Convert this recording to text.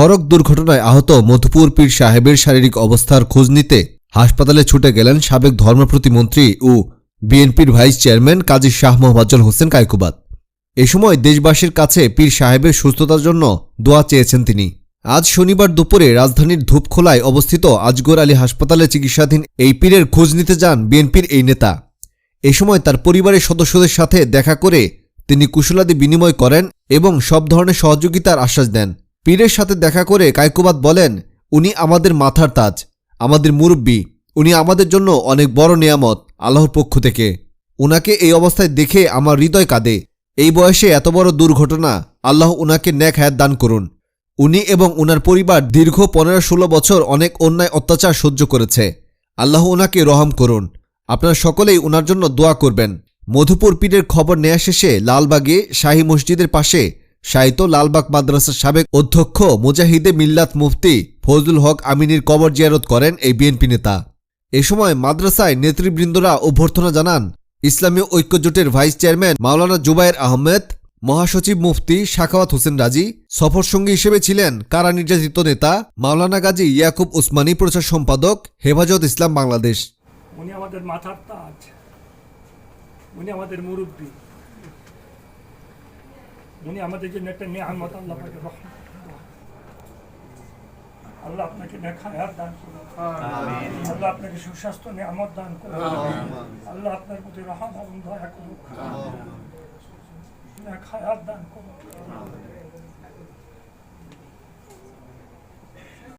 সড়ক দুর্ঘটনায় আহত মধুপুর পীর সাহেবের শারীরিক অবস্থার খোঁজ নিতে হাসপাতালে ছুটে গেলেন সাবেক ধর্ম প্রতিমন্ত্রী ও বিএনপির ভাইস চেয়ারম্যান কাজী শাহ মোহাম্মদ হোসেন কায়কুবাদ। এ সময় দেশবাসীর কাছে পীর সাহেবের সুস্থতার জন্য দোয়া চেয়েছেন তিনি। আজ শনিবার দুপুরে রাজধানীর ধূপখোলায় অবস্থিত আজগর আলী হাসপাতালে চিকিৎসাধীন এই পীরের খোঁজ নিতে যান বিএনপির এই নেতা। এ সময় তার পরিবারের সদস্যদের সাথে দেখা করে তিনি কুশলাদি বিনিময় করেন এবং সব ধরনের সহযোগিতার আশ্বাস দেন। পীরের সাথে দেখা করে কায়কুবাদ বলেন, উনি আমাদের মাথার তাজ, আমাদের মুরব্বী, উনি আমাদের জন্য অনেক বড় নিয়ামত আল্লাহর পক্ষ থেকে। উনাকে এই অবস্থায় দেখে আমার হৃদয় কাঁদে। এই বয়সে এত বড় দুর্ঘটনা, আল্লাহ উনাকে ন্যাক হায়াত দান করুন। উনি এবং উনার পরিবার দীর্ঘ পনেরো ষোলো বছর অনেক অন্যায় অত্যাচার সহ্য করেছে। আল্লাহ উনাকে রহম করুন। আপনারা সকলেই উনার জন্য দোয়া করবেন। মধুপুর পীরের খবর নেয়া শেষে লালবাগে শাহী মসজিদের পাশে শাহিত লালবাগ মাদ্রাসার সাবেক অধ্যক্ষ মুজাহিদে মিল্লাত মুফতি ফজলুল হক আমিনীর কবর জিয়ারত করেন এই বিএনপি নেতা। এ সময় মাদ্রাসায় নেতৃবৃন্দরা অভ্যর্থনা জানান, ইসলামী ঐক্যজোটের ভাইস চেয়ারম্যান মাওলানা জুবায়ের আহমেদ, মহাসচিব মুফতি শাখাওয়াত হোসেন রাজি, সফরসঙ্গী হিসেবে ছিলেন কারা নির্যাতিত নেতা মাওলানা গাজী ইয়াকুব উসমানী প্রচার সম্পাদক হেফাজত ইসলাম বাংলাদেশ। উনি আমাদের মাথার তাজ। উনি আমাদের মুরব্বী। উনি আমাদের জন্য একটা নিয়ামত আল্লাহ পাকে রহমত আল্লাহ আপনাকে নেক হায়াত দান করুন। আল্লাহ আপনাকে সুস্বাস্থ্য নিয়ামত দান করুন। আল্লাহ আপনার প্রতি রহম এবং দয়া করুন নেক দান করুন।